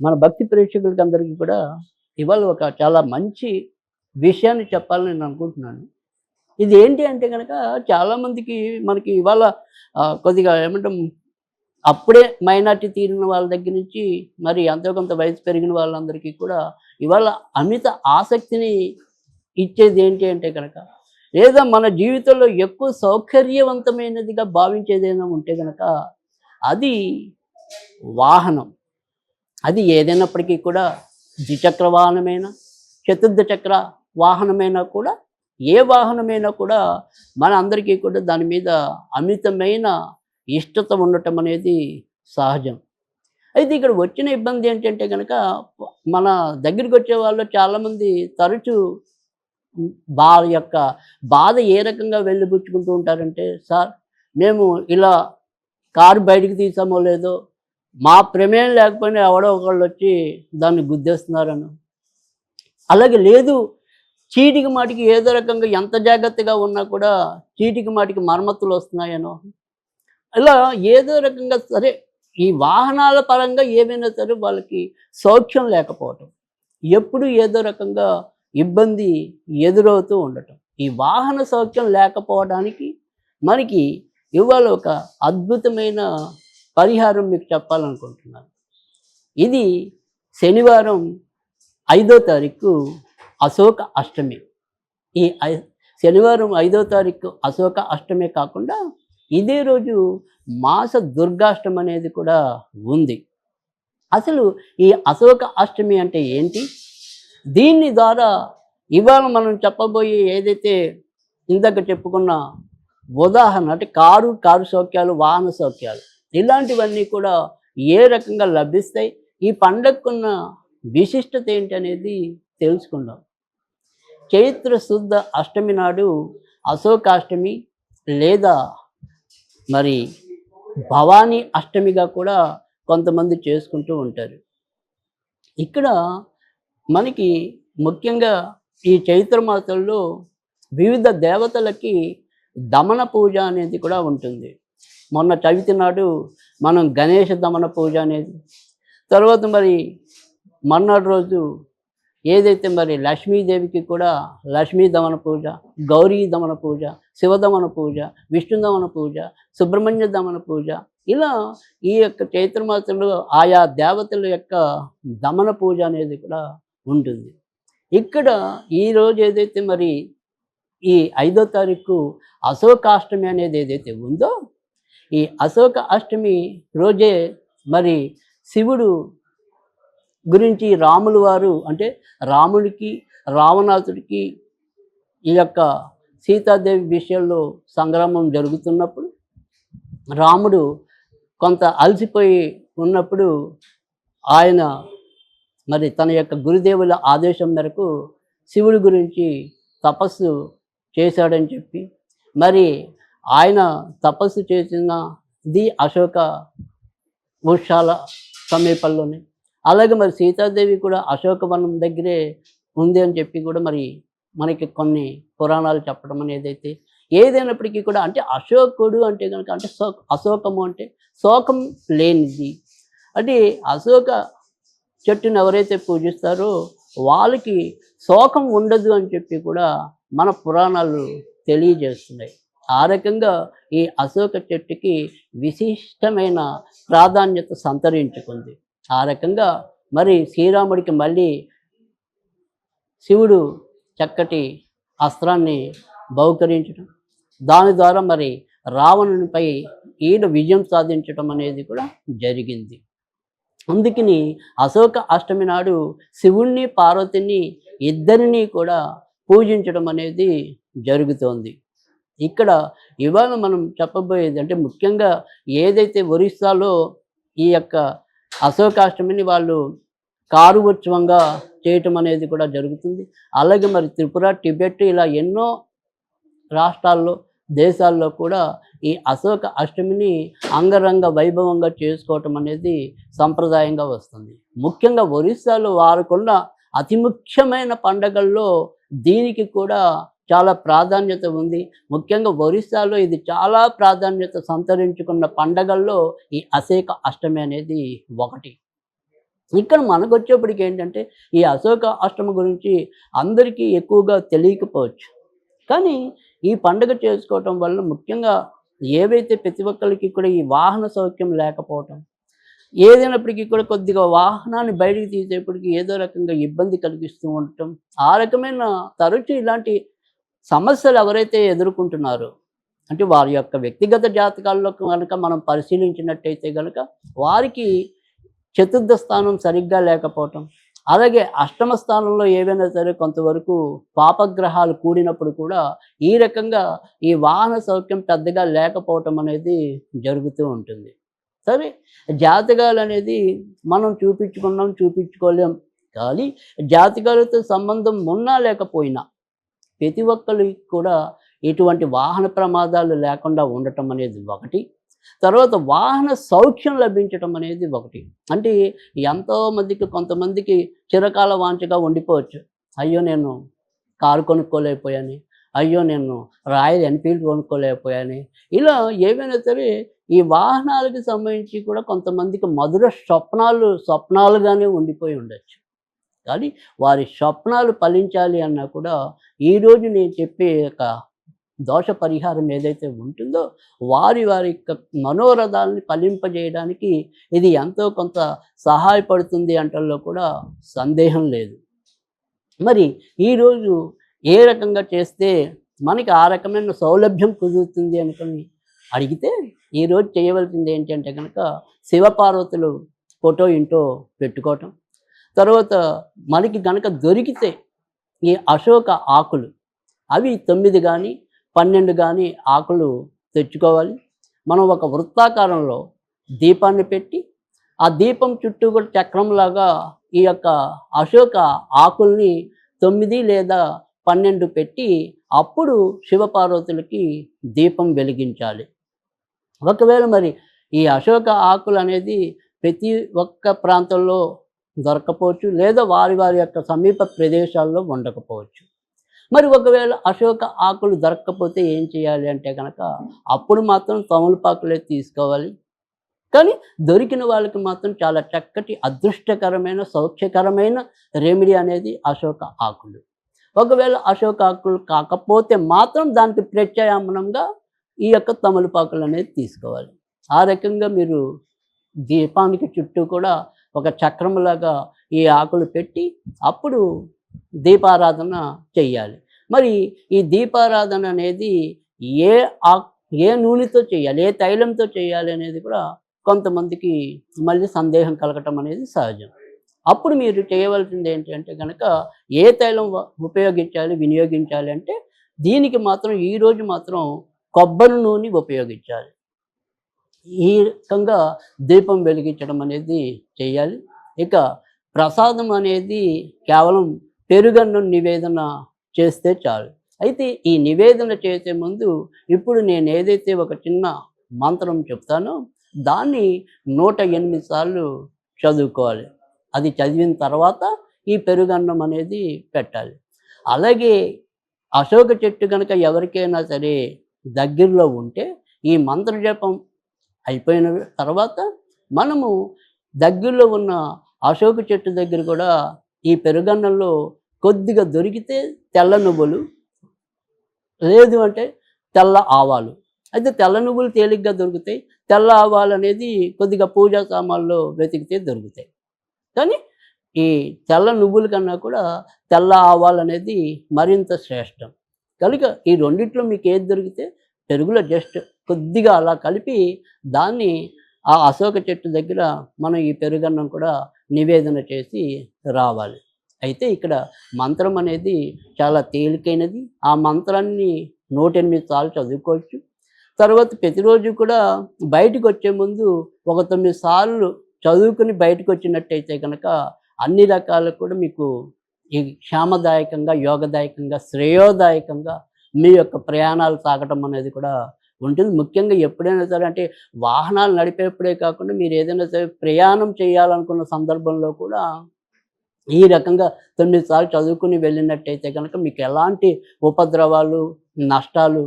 మన భక్తి ప్రేక్షకులకి అందరికీ కూడా ఇవాళ ఒక చాలా మంచి విషయాన్ని చెప్పాలని నేను అనుకుంటున్నాను. ఇది ఏంటి అంటే కనుక చాలామందికి మనకి ఇవాళ కొద్దిగా ఏమంటాం అప్పుడే మైనార్టీ తీరిన వాళ్ళ దగ్గర నుంచి మరి ఎంతో కొంత వయసు పెరిగిన వాళ్ళందరికీ కూడా ఇవాళ అమిత ఆసక్తిని ఇచ్చేది ఏంటి అంటే కనుక లేదా మన జీవితంలో ఎక్కువ సౌకర్యవంతమైనదిగా భావించేది ఏదైనా ఉంటే కనుక అది వాహనం. అది ఏదైనప్పటికీ కూడా ద్విచక్ర వాహనమైన చతుర్థ చక్ర వాహనమైనా కూడా ఏ వాహనమైనా కూడా మన అందరికీ కూడా దాని మీద అమితమైన ఇష్టత ఉండటం అనేది సహజం. అయితే ఇక్కడ వచ్చిన ఇబ్బంది ఏంటంటే కనుక మన దగ్గరికి వచ్చే వాళ్ళు చాలామంది తరచూ బా యొక్క బాధ ఏ రకంగా వెళ్ళిపుచ్చుకుంటూ ఉంటారంటే సార్ మేము ఇలా కారు బయటికి తీసామో లేదో మా ప్రమేయం లేకపోయినా ఎవడో ఒకళ్ళు వచ్చి దాన్ని గుద్దేస్తున్నారను. అలాగే లేదు చీటికి మాటికి ఏదో రకంగా ఎంత జాగ్రత్తగా ఉన్నా కూడా చీటికి మాటికి మరమ్మతులు వస్తున్నాయనో. ఇలా ఏదో రకంగా సరే ఈ వాహనాల పరంగా ఏమైనా సరే వాళ్ళకి సౌఖ్యం లేకపోవటం ఎప్పుడు ఏదో రకంగా ఇబ్బంది ఎదురవుతూ ఉండటం. ఈ వాహన సౌఖ్యం లేకపోవడానికి మనకి ఇవాళ ఒక అద్భుతమైన పరిహారం మీకు చెప్పాలనుకుంటున్నాను. ఇది శనివారం ఐదో తారీఖు అశోక అష్టమి. ఈ శనివారం ఐదో తారీఖు అశోక అష్టమే కాకుండా ఇదే రోజు మాస దుర్గాష్టమి అనేది కూడా ఉంది. అసలు ఈ అశోక అష్టమి అంటే ఏంటి? దీని ద్వారా ఇవాళ మనం చెప్పబోయే ఏదైతే ఇందాక చెప్పుకున్న ఉదాహరణ అంటే కారు కారు సౌఖ్యాలు వాహన సౌఖ్యాలు. ఇలాంటివన్నీ కూడా ఏ రకంగా లభిస్తాయి? ఈ పండగకున్న విశిష్టత ఏంటి అనేది తెలుసుకుందాం. చైత్ర శుద్ధ అష్టమి నాడు అశోకాష్టమి లేదా మరి భవానీ అష్టమిగా కూడా కొంతమంది చేసుకుంటూ ఉంటారు. ఇక్కడ మనకి ముఖ్యంగా ఈ చైత్ర మాసంలో వివిధ దేవతలకి దమన పూజ అనేది కూడా ఉంటుంది. మొన్న చవితి నాడు మనం గణేష దమన పూజ అనేది. తర్వాత మరి మర్నాడు రోజు ఏదైతే మరి లక్ష్మీదేవికి కూడా లక్ష్మీ దమన పూజ గౌరీ దమన పూజ శివదమన పూజ విష్ణు దమన పూజ సుబ్రహ్మణ్య దమన పూజ ఇలా ఈ యొక్క చైత్రమాసంలో ఆయా దేవతల యొక్క దమన పూజ అనేది కూడా ఉంటుంది. ఇక్కడ ఈ రోజు ఏదైతే మరి ఈ ఐదో తారీఖు అశోకాష్టమి అనేది ఏదైతే ఉందో ఈ అశోక అష్టమి రోజే మరి శివుడు గురించి రాములు వారు అంటే రాముడికి రావణాసుడికి ఈ యొక్క సీతాదేవి విషయంలో సంగ్రామం జరుగుతున్నప్పుడు రాముడు కొంత అలసిపోయి ఉన్నప్పుడు ఆయన మరి తన యొక్క గురుదేవుల ఆదేశం మేరకు శివుడి గురించి తపస్సు చేశాడని చెప్పి మరి ఆయన తపస్సు చేసినది అశోక వృక్షాల సమీపంలోనే. అలాగే మరి సీతాదేవి కూడా అశోకవనం దగ్గరే ఉంది అని చెప్పి కూడా మరి మనకి కొన్ని పురాణాలు చెప్పడం అనేది అయితే ఏదైనప్పటికీ కూడా అంటే అశోకుడు అంటే కనుక అంటే శో అశోకము అంటే శోకం లేనిది. అంటే అశోక చెట్టుని ఎవరైతే పూజిస్తారో వాళ్ళకి శోకం ఉండదు అని చెప్పి కూడా మన పురాణాలు తెలియజేస్తున్నాయి. ఆ రకంగా ఈ అశోక చెట్టుకి విశిష్టమైన ప్రాధాన్యత సంతరించుకుంది. ఆ రకంగా మరి శ్రీరాముడికి మళ్ళీ శివుడు చక్కటి అస్త్రాన్ని బహుకరించడం దాని ద్వారా మరి రావణునిపై ఈయన విజయం సాధించడం అనేది కూడా జరిగింది. అందుకని అశోక అష్టమి నాడు శివుణ్ణి పార్వతిని ఇద్దరిని కూడా పూజించడం అనేది జరుగుతోంది. ఇక్కడ ఇవాళ మనం చెప్పబోయేది అంటే ముఖ్యంగా ఏదైతే ఒరిస్సాలో ఈ యొక్క అశోకాష్టమిని వాళ్ళు కారు ఉత్సవంగా చేయటం అనేది కూడా జరుగుతుంది. అలాగే మరి త్రిపుర టిబెట్ ఇలా ఎన్నో రాష్ట్రాల్లో దేశాల్లో కూడా ఈ అశోక అష్టమిని అంగరంగ వైభవంగా చేసుకోవటం అనేది సంప్రదాయంగా వస్తుంది. ముఖ్యంగా ఒరిస్సాలో వారుకున్న అతి ముఖ్యమైన పండగల్లో దీనికి కూడా చాలా ప్రాధాన్యత ఉంది. ముఖ్యంగా ఒరిస్సాలో ఇది చాలా ప్రాధాన్యత సంతరించుకున్న పండగల్లో ఈ అశోక అష్టమి అనేది ఒకటి. ఇక్కడ మనకు వచ్చేప్పటికి ఏంటంటే ఈ అశోక అష్టమి గురించి అందరికీ ఎక్కువగా తెలియకపోవచ్చు. కానీ ఈ పండుగ చేసుకోవటం వల్ల ముఖ్యంగా ఏవైతే ప్రతి ఒక్కరికి కూడా ఈ వాహన సౌఖ్యం లేకపోవటం ఏదైనప్పటికీ కూడా కొద్దిగా వాహనాన్ని బయటికి తీసేప్పటికి ఏదో రకంగా ఇబ్బంది కలిగిస్తూ ఉండటం ఆ రకమైన తరచు ఇలాంటి సమస్యలు ఎవరైతే ఎదుర్కొంటున్నారో అంటే వారి యొక్క వ్యక్తిగత జాతకాల్లో కనుక మనం పరిశీలించినట్టయితే కనుక వారికి చతుర్థ స్థానం సరిగ్గా లేకపోవటం అలాగే అష్టమ స్థానంలో ఏవైనా సరే కొంతవరకు పాపగ్రహాలు కూడినప్పుడు కూడా ఈ రకంగా ఈ వాహన సౌఖ్యం పెద్దగా లేకపోవటం అనేది జరుగుతూ ఉంటుంది. సరే జాతకాలు అనేది మనం చూపించుకున్నాం చూపించుకోలేం కానీ జాతకాలతో సంబంధం ఉన్నా లేకపోయినా ప్రతి ఒక్కరికి కూడా ఇటువంటి వాహన ప్రమాదాలు లేకుండా ఉండటం అనేది ఒకటి. తర్వాత వాహన సౌఖ్యం లభించటం అనేది ఒకటి. అంటే ఎంతో మందికి కొంతమందికి చిరకాల వాంచగా ఉండిపోవచ్చు. అయ్యో నేను కారు కొనుక్కోలేకపోయాను. అయ్యో నేను రాయల్ ఎన్ఫీల్డ్ కొనుక్కోలేకపోయాను. ఇలా ఏవైనా సరే ఈ వాహనాలకు సంబంధించి కూడా కొంతమందికి మధుర స్వప్నాలు స్వప్నాలుగానే ఉండిపోయి ఉండొచ్చు. కానీ వారి స్వప్నాలు ఫలించాలి అన్నా కూడా ఈరోజు నేను చెప్పే ఒక దోష పరిహారం ఏదైతే ఉంటుందో వారి వారి యొక్క మనోరథాలని ఫలింపజేయడానికి ఇది ఎంతో కొంత సహాయపడుతుంది అంటల్లో కూడా సందేహం లేదు. మరి ఈరోజు ఏ రకంగా చేస్తే మనకి ఆ రకమైన సౌలభ్యం కుదురుతుంది అనుకుని అడిగితే ఈరోజు చేయవలసింది ఏంటంటే కనుక శివపార్వతులు ఫోటో ఇంటో పెట్టుకోవటం. తర్వాత మనకి గనక దొరికితే ఈ అశోక ఆకులు అవి తొమ్మిది కానీ పన్నెండు కానీ ఆకులు తెచ్చుకోవాలి. మనం ఒక వృత్తాకారంలో దీపాన్ని పెట్టి ఆ దీపం చుట్టూ కూడా చక్రంలాగా ఈ యొక్క అశోక ఆకుల్ని తొమ్మిది లేదా పన్నెండు పెట్టి అప్పుడు శివపార్వతులకి దీపం వెలిగించాలి. ఒకవేళ మరి ఈ అశోక ఆకులు అనేది ప్రతి ఒక్క ప్రాంతంలో దొరకపోవచ్చు లేదా వారి వారి యొక్క సమీప ప్రదేశాల్లో ఉండకపోవచ్చు. మరి ఒకవేళ అశోక ఆకులు దొరక్కపోతే ఏం చేయాలి అంటే కనుక అప్పుడు మాత్రం తమలపాకులే తీసుకోవాలి. కానీ దొరికిన వాళ్ళకి మాత్రం చాలా చక్కటి అదృష్టకరమైన సౌఖ్యకరమైన రెమెడీ అనేది అశోక ఆకులు. ఒకవేళ అశోక ఆకులు కాకపోతే మాత్రం దానికి ప్రత్యామ్నాయంగా ఈ యొక్క తమలపాకులు అనేది తీసుకోవాలి. ఆ రకంగా మీరు దీపానికి చుట్టూ కూడా ఒక చక్రంలాగా ఈ ఆకులు పెట్టి అప్పుడు దీపారాధన చెయ్యాలి. మరి ఈ దీపారాధన అనేది ఏ ఆ ఏ నూనెతో చేయాలి ఏ తైలంతో చేయాలి అనేది కూడా కొంతమందికి మళ్ళీ సందేహం కలగటం అనేది సహజం. అప్పుడు మీరు చేయవలసింది ఏంటి అంటే కనుక ఏ తైలం ఉపయోగించాలి వినియోగించాలి అంటే దీనికి మాత్రం ఈరోజు మాత్రం కొబ్బరి నూనె ఉపయోగించాలి. ఈ రకంగా దీపం వెలిగించడం అనేది చేయాలి. ఇక ప్రసాదం అనేది కేవలం పెరుగన్నం నివేదన చేస్తే చాలు. అయితే ఈ నివేదన చేసే ముందు ఇప్పుడు నేను ఏదైతే ఒక చిన్న మంత్రం చెప్తానో దాన్ని నూట ఎనిమిది సార్లు చదువుకోవాలి. అది చదివిన తర్వాత ఈ పెరుగన్నం అనేది పెట్టాలి. అలాగే అశోక చెట్టు కనుక ఎవరికైనా సరే దగ్గరలో ఉంటే ఈ మంత్రజపం అయిపోయిన తర్వాత మనము దగ్గరలో ఉన్న అశోక చెట్టు దగ్గర కూడా ఈ పెరుగన్నంలో కొద్దిగా దొరికితే తెల్ల నువ్వులు. లేదు అంటే తెల్ల ఆవాలు. అయితే తెల్ల నువ్వులు తేలిగ్గా దొరుకుతాయి. తెల్ల ఆవాలు అనేది కొద్దిగా పూజా సామాన్లో వెతికితే దొరుకుతాయి. కానీ ఈ తెల్ల నువ్వుల కన్నా కూడా తెల్ల ఆవాలు అనేది మరింత శ్రేష్టం. కనుక ఈ రెండిట్లో మీకు ఏది దొరికితే పెరుగులో జస్ట్ కొద్దిగా అలా కలిపి దాన్ని ఆ అశోక చెట్టు దగ్గర మనం ఈ పెరుగన్నం కూడా నివేదన చేసి రావాలి. అయితే ఇక్కడ మంత్రం అనేది చాలా తేలికైనది. ఆ మంత్రాన్ని నూట ఎనిమిది సార్లు చదువుకోవచ్చు. తర్వాత ప్రతిరోజు కూడా బయటకు వచ్చే ముందు ఒక తొమ్మిది సార్లు చదువుకుని బయటకు వచ్చినట్టయితే కనుక అన్ని రకాలు కూడా మీకు ఈ క్షేమదాయకంగా యోగదాయకంగా శ్రేయోదాయకంగా మీ యొక్క ప్రయాణాలు సాగటం అనేది కూడా ఉంటుంది. ముఖ్యంగా ఎప్పుడైనా సరే అంటే వాహనాలు నడిపేప్పుడే కాకుండా మీరు ఏదైనా సరే ప్రయాణం చేయాలనుకున్న సందర్భంలో కూడా ఈ రకంగా తొమ్మిది సార్లు చదువుకుని వెళ్ళినట్టయితే కనుక మీకు ఎలాంటి ఉపద్రవాలు నష్టాలు